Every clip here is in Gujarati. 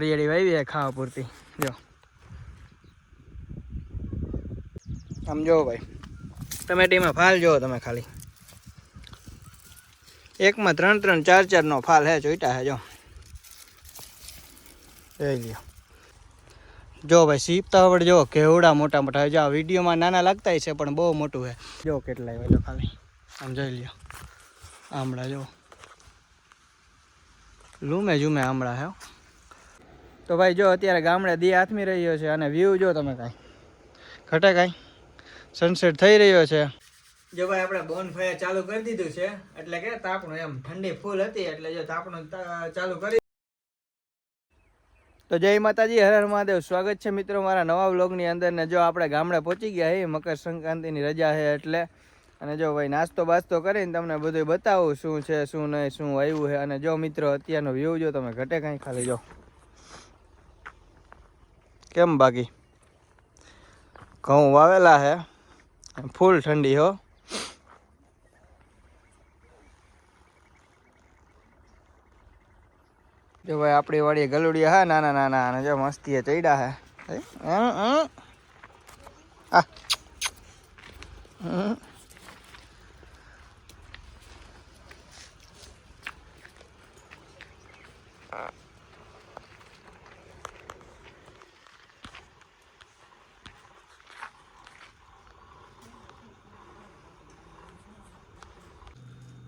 હરિયાળી વાવી છે ખાવા પૂરતી. જો. આમ જો ભાઈ ટમેટીમાં ફાલ જોવો તમે ખાલી. એકમાં ત્રણ ત્રણ ચાર ચારનો ફાલ હે જોઈતા હે, જો. જોઈ લ્યો. જો ભાઈ સીપતા આપણે જો કેવડા મોટા મોટા. જો આ વિડીયોમાં નાના લાગતા છે પણ બહુ મોટું છે જો કેટલા હોય ખાલી. આમ જોઈ લ્યો. આમળા જો. લૂમે જુમે આમળા હે હો. તો ભાઈ જો અત્યારે ગામડે દી હાથમી રહ્યો છે અને વ્યૂ જો તમે કાંઈ. ઘટે કાંઈ? સનસેટ થઈ રહ્યો છે. જો ભાઈ આપણે બોન ફાયર ચાલુ કરી દીધું છે એટલે કે તાપણું એમ ઠંડી ફૂલ હતી એટલે જો તાપણું ચાલુ કરી તો જય માતાજી હર હર મહાદેવ. સ્વાગત છે મિત્રો મારા નવા વ્લોગની અંદર ને જો આપણે ગામડે પહોંચી ગયા હે મકર સંક્રાંતિની રજા છે એટલે. અને જો ભાઈ નાસ્તો બાસ્તો કરીને તમને બધું બતાવું શું છે શું નહીં શું આવ્યું છે અને જો મિત્રો અત્યારનો વ્યૂ જો તમે ઘટે કાંઈ ખાલી જો. કેમ બાકી ઘઉં વાવેલા છે ફૂલ ઠંડી હો જો ભાઈ આપણી વાડી ગલુડિયા હા નાના નાના અને જો મસ્તી ચડ્યા હે હે? હં, હં. આ. હં.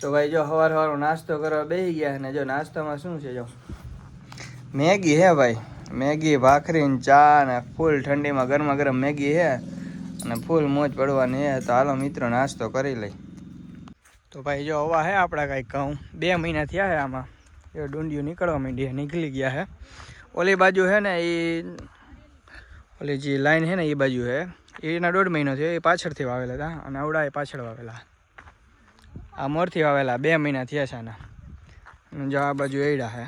તો ભાઈ જો સવાર સવાર નાસ્તો કરવા બેસી ગયા અને જો નાસ્તામાં શું છે જો? મેગી હે ભાઈ. મેગી, ભાખરી ને ચા ને ફૂલ ઠંડીમાં ગરમા ગરમ મેગી હે અને ફૂલ મોજ પડવાની હે. તો હાલો મિત્રો, નાસ્તો કરી લઈ. તો ભાઈ જો હવા હે આપણા કાંઈક કહું બે મહિના થયા હે આમાં. એ ડુંડિયું નીકળવા માંડી નીકળી ગયા હે. ઓલી બાજુ હે ને એ ઓલી જે લાઈન હે ને એ બાજુ હે. એના દોઢ મહિનો થયો, એ પાછળથી વાવેલા હતા અને આવડા એ પાછળ વાવેલા. આ મોરથી વાવેલા બે મહિના થયા છે આના. જો આ બાજુ એડા હે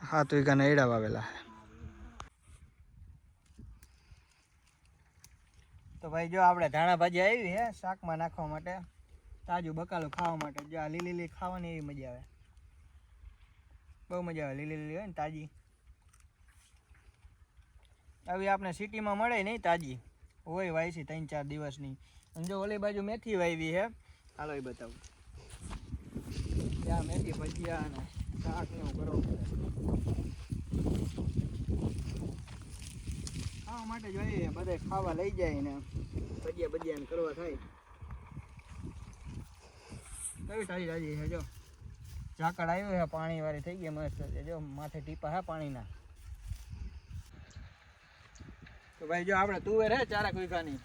હા તો એકાના એડા વાવેલા હે તો ભાઈ જો આપણે ધાણા ભાજી આવી હે, શાકમાં નાખવા માટે. તાજું બકાલું ખાવા માટે. જો આ લીલી લીલી ખાવાની એવી મજા આવે. બહુ મજા આવે, લીલી લીલી હોય ને તાજી. આવી આપણે સિટીમાં મળે નહીં તાજી. હોય વાવી ત્રણ ચાર દિવસની. અને જો ઓલી બાજુ મેથી વાવી હે. હાલો એ બતાવું. ત્યાં મેથી ભજીયા અને શાક ને એવું કરવું પડે ખાવા માટે જોઈએ બધે ખાવા લઈ જાય ને ભજીયા ભજીયા ને કરવા થાય. કઈ તાજી તાજી છે, જો. ઝાકળ આવ્યું છે પાણી વાળી થઈ ગઈ, મસ્ત જો, માથે ટીપા હે પાણીના. ભાઈ જો આપણે તુવેર હે ચારક વીઘાની.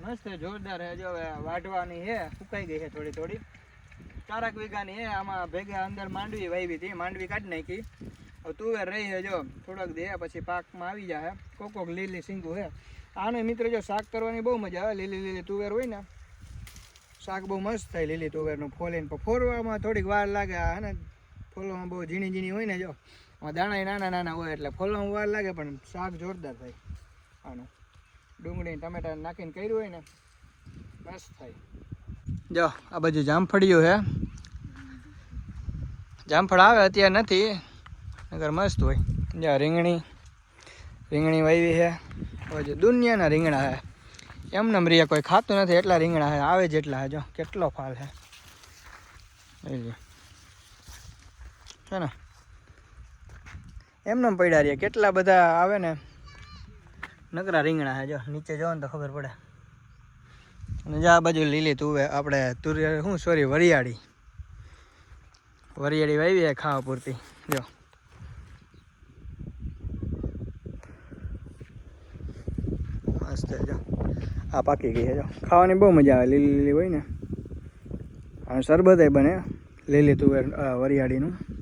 મસ્ત જોરદાર હે જો વાઢવાની હે, સુકાઈ ગઈ છે થોડી થોડી. ચારક વીઘાની હે, આમાં ભેગા અંદર માંડવી વાવી હતી, માંડવી કાઢી નાખી. હવે તુવેર રહી છે જો, થોડોક દે પછી પાકમાં આવી જાય કોક કોક લીલી સિંગુ હે. આને મિત્ર જો શાક કરવાની બહુ મજા આવે, લીલી લીલી તુવેર હોય ને. શાક બહુ મસ્ત થાય લીલી તુવેરનું, ફોલીને. પણ ફોરવામાં થોડીક વાર લાગે હે ને, ફોલવામાં બહુ ઝીણી ઝીણી હોય ને જો. દાણા નાના નાના હોય એટલે ફોલવામાં વાર લાગે, પણ શાક જોરદાર થાય. આનું ડુંગળી ટમેટા નાખીને કર્યું હોય ને મસ્ત થાય. જો, આ બાજુ જામફળીઓ છે. જામફળ આવે, અત્યારે નથી નગર મસ્ત હોય. જ્યાં રીંગણી રીંગણી વાવી છે. હવે જો દુનિયાના રીંગણા હે એમને રીએ કોઈ ખાતું નથી, એટલા રીંગણા છે, આવે જેટલા હે જો, કેટલો ફાલ છે ને? એમને પડ્યા રહીએ કેટલા બધા આવે ને? નકરા રીંગણા હે જો, નીચે જો ને તો ખબર પડે. અને જો આ બાજુ લીલી તુવે, આપણે તુરિયા, શું સોરી વરિયાળી. વરિયાળી વાવી ખાવા પૂરતી. જો. મસ્ત જો. આ પાકી ગઈ છે જો. ખાવાની બહુ મજા આવે, લીલી લીલી હોય ને. અને શરબત બને, લીલી તુવેર વરિયાળીનું.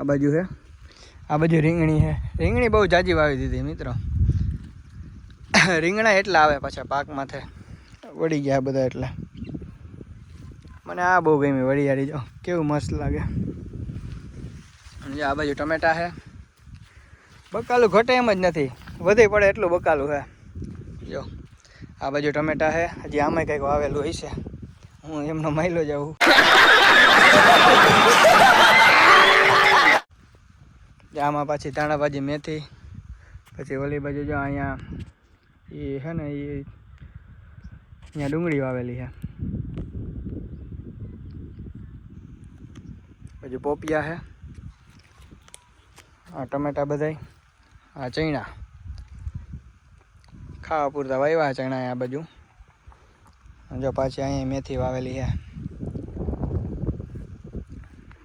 આ બાજુ છે આ બાજુ રીંગણી છે રીંગણી બહુ જાજી વાવી દીધી મિત્રો. રીંગણા એટલા આવે પાછા પાક માથે વળી ગયા બધા એટલે. મને આ બહુ ગમી વરિયાળી જો. કેવું મસ્ત લાગે. આ બાજુ ટમેટા છે બકાલું ઘટે એમ જ નથી. વધે પડે એટલું બકાલું છે જો, આ બાજુ ટમેટા છે હજી આમાં કંઈક વાવેલું છે હું એમનો માયલો જાઉં. આમાં પાછી ધાણાભાજી મેથી, પછી ઓલી બાજુ જો અહીંયા એ છે ને એ અહીંયા ડુંગળી વાવેલી છે પછી પોપિયા છે આ ટમેટા બધાય, આ ચણા. ખાવા પૂરતા વાવ્યા ચણા આ બાજુ. જો પાછી અહીંયા મેથી વાવેલી છે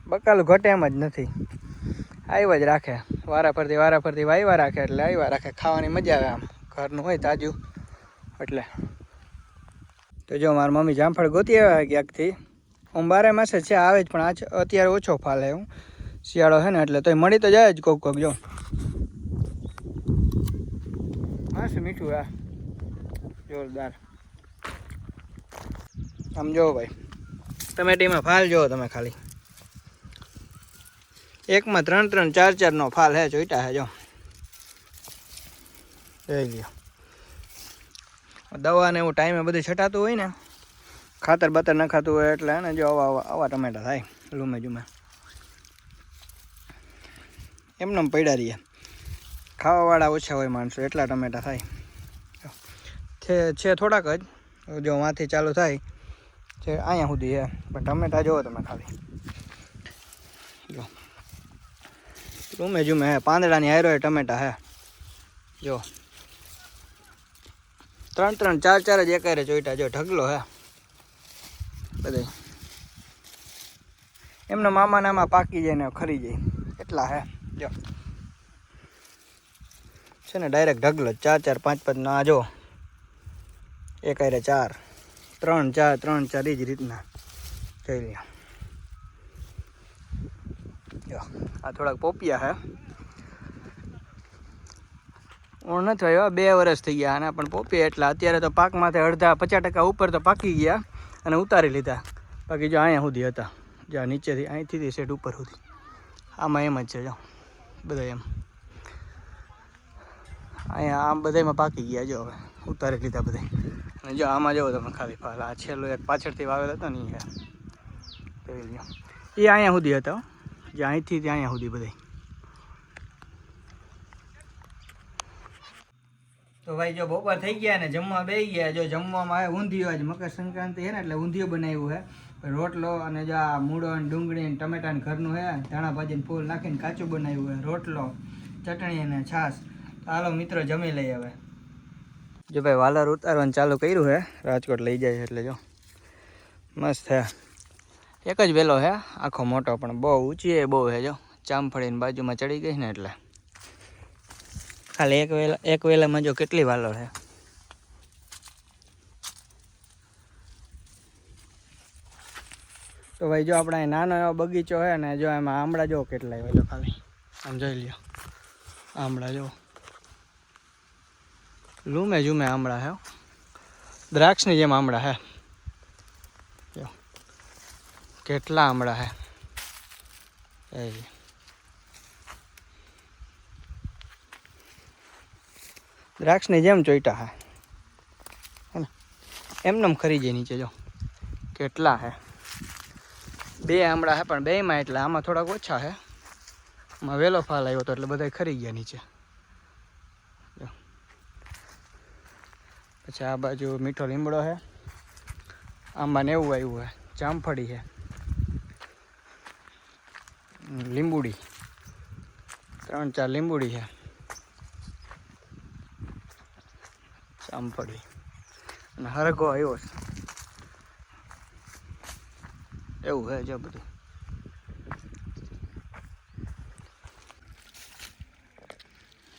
બકાલું ઘટે એમ જ નથી. આવ્યા જ રાખે. વારા ફરતી વારા ફરતી વાવ્યા રાખે એટલે આવ્યા રાખે. ખાવાની મજા આવે આમ. ઘરનું હોય તાજું. એટલે. તો જો મારી મમ્મી જામફળ ગોતી આવ્યા ક્યાંકથી. હું બારે માસે છે, આવે જ પણ આજ અત્યારે ઓછો ફાલે હું. શિયાળો છે ને એટલે તોય મળી તો જાય જ કોક કોક જો. મસ્ત મીઠું આ. જોરદાર. આમ જો ભાઈ. ટમેટીમાં ફાલ જોવો તમે ખાલી. એકમાં ત્રણ ત્રણ, ચાર, ચારનો ફાલ હે, જોઈતા હે, જો. જોઈ લ્યો. દવાને એવું ટાઈમે બધું છટાતું હોય ને, ખાતર બતર નખાતું હોય એટલે ને જો આવા આવા ટમેટા થાય, લૂમે જુમે. એમને એમ પડ્યા રહીએ. ખાવાવાળા ઓછા હોય માણસો, એટલા ટમેટા થાય. છે છે થોડાક જ, જો વાંથી ચાલુ થાય છે અહીંયા સુધી હે. પણ ટમેટા જુઓ તમે ખાલી. જો. રૂમે જુમે હે પાંદડાની હારો હે ટમેટા હે. જો. ત્રણ ત્રણ, ચાર ચાર જ એકારે જોઈતા જો ઢગલો હે. બધે એમના મામાને નામાં પાકી જાય ને ખરી જાય. એટલા હે. જો. છે ને ડાયરેક્ટ ઢગલો ચાર ચાર, પાંચ પાંચ, ના, જો. એકારે ચાર. ત્રણ ચાર ત્રણ ચાર એ જ રીતના. જોઈ લ્યો જો આ થોડાક પોપિયા હે. ઓણ નથી આવ્યો, બે વર્ષ થઈ ગયા આના પણ પોપિયા એટલા અત્યારે તો પાકમાંથી અડધા પચાસ ટકા ઉપર તો પાકી ગયા અને ઉતારી લીધા. બાકી જો અહીંયા સુધી હતા. જ્યાં નીચેથી અહીંથી સેટ ઉપર સુધી. આમાં એમ જ છે, જો. બધા એમ. અહીંયા આમ બધામાં પાકી ગયા, જો હવે. ઉતારી લીધા બધા. અને જો આમાં જવો તમે ખાલી ફાલ. આ છેલ્લો એક પાછળથી વાવેલો હતો ને એ અહીંયા સુધી હતો જે અહીંથી ત્યાં સુધી બધા તો ભાઈ જો બપોર થઈ ગયા ને જમવા બેસી ગયા, જો જમવામાં આવે ઊંધિયું, આજે મકર સંક્રાંતિ છે ને એટલે ઊંધિયું બનાવ્યું છે રોટલો અને જો આ મૂળો ને ડુંગળી ને ટમેટા ઘરનું છે ધાણા ભાજીને ફૂલ નાખીને કાચું બનાવ્યું છે રોટલો, ચટણી અને છાશ. હાલો મિત્રો જમી લઈએ હવે. જો ભાઈ વાલર ઉતારવાનું ચાલુ કર્યું છે રાજકોટ લઈ જાય એટલે જો. મસ્ત છે એક જ વેલો હે, આખો મોટો પણ બહુ ઊંચી બહુ હે જો. ચામફળીની બાજુમાં ચડી ગઈ ને એટલે. ખાલી એક વેલા, એક વેલામાં જો કેટલી વાલો છે તો ભાઈ જો આપણે નાનો એવો બગીચો છે ને, જો એમાં આમળા જો કેટલા હોય જો ખાલી. આમ જોઈ લ્યો. આમળા જો. લૂમે જુમે આમળા હે. દ્રાક્ષની જેમ આમળા હે. કેટલા આમળા હે? એ. દ્રાક્ષની જેમ ચોઈટા હે હે ને? એમનેમ ખરી જાય નીચે, જો. કેટલા હે? બે આમળા હે, પણ બેમાં એટલે આમાં થોડાક ઓછા હે. આમાં વહેલો ફાલ આવ્યો હતો એટલે બધા ખરી ગયા નીચે. પછી આ બાજુ મીઠો લીમડો છે આંબા ને એવું આવ્યું હે. જામફળી છે લીંબુડી. ત્રણ ચાર લીંબુડી છે. ચાંપડી અને હરગો આવ્યો છે. એવું છે જો બધું.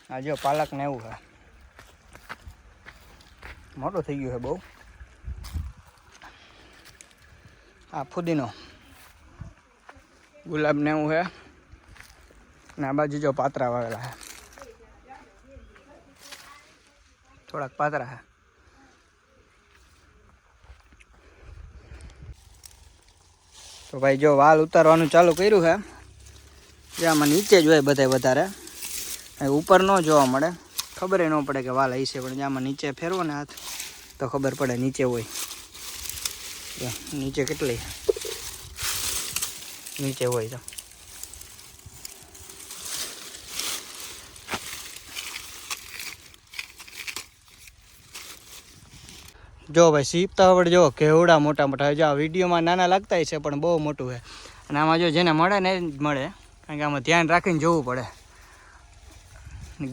આ જો પાલક ને એવું છે. મોટો થઈ ગયો છે બહુ. આ ફુદીનો. ગુલાબ ને એવું છે ને આ બાજુ જો પાતરા વાવેલા છે થોડાક પાતરા છે તો ભાઈ જો વાલ ઉતારવાનું ચાલુ કર્યું છે જે આમાં નીચે જ હોય બધાય વધારે. ઉપર ન જોવા મળે. ખબર ન પડે કે વાલ હશે, પણ જે આમાં નીચે ફેરવો ને હાથ, તો ખબર પડે નીચે હોય. નીચે કેટલી નીચે હોય તો જો ભાઈ સીપતા આવડ જો કેવડા મોટા મોટા. જો આ વિડીયોમાં નાના લાગતા છે પણ બહુ મોટું છે. અને આમાં જો જેને મળે ને જ મળે, કારણ કે આમાં ધ્યાન રાખીને જોવું પડે.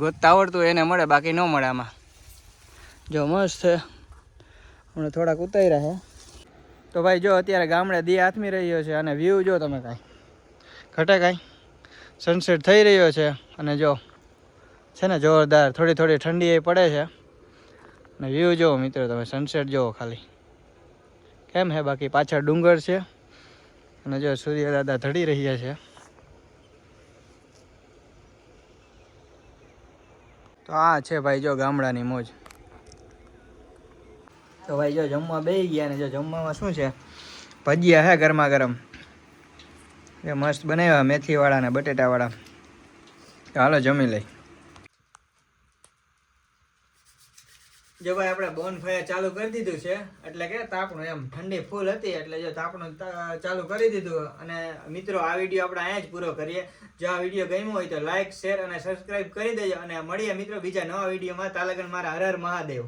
ગોતતા આવડતું એને મળે, બાકી ન મળે આમાં. જો મસ્ત છે. હમણાં થોડાક ઉતાર્યા છે. તો ભાઈ જો અત્યારે ગામડે દી આથમી રહ્યો છે અને વ્યૂ જો તમે કાંઈ. ઘટે કાંઈ? સનસેટ થઈ રહ્યો છે અને જો છે ને જોરદાર, થોડી થોડી ઠંડી એ પડે છે. અને વ્યૂ જુઓ મિત્રો તમે સનસેટ જુઓ ખાલી. કેમ હે બાકી? પાછળ ડુંગર છે અને જો સૂર્ય દાદા ધડી રહ્યા છે. તો આ છે ભાઈ જો ગામડાની મોજ. તો ભાઈ જો જમવા બેસી ગયા ને જો જમવામાં શું છે? ભજીયા હે ગરમા ગરમ. એ મસ્ત બનાવ્યા મેથીવાળા ને બટેટાવાળા. હાલો જમી લઈ. જો ભાઈ આપણે બોન ફાયર ચાલુ કરી દીધું છે, એટલે કે તાપણું એમ ઠંડી ફૂલ હતી, એટલે જો તાપણું ચાલુ કરી દીધું. અને મિત્રો, આ વીડિયો આપણે અહીંયા જ પૂરો કરીએ. જો આ વીડિયો ગમ્યો હોય તો લાઇક શેર અને સબસ્ક્રાઇબ કરી દેજો. અને મળીએ મિત્રો બીજા નવા વિડીયોમાં તાલગન મારા હર હર મહાદેવ.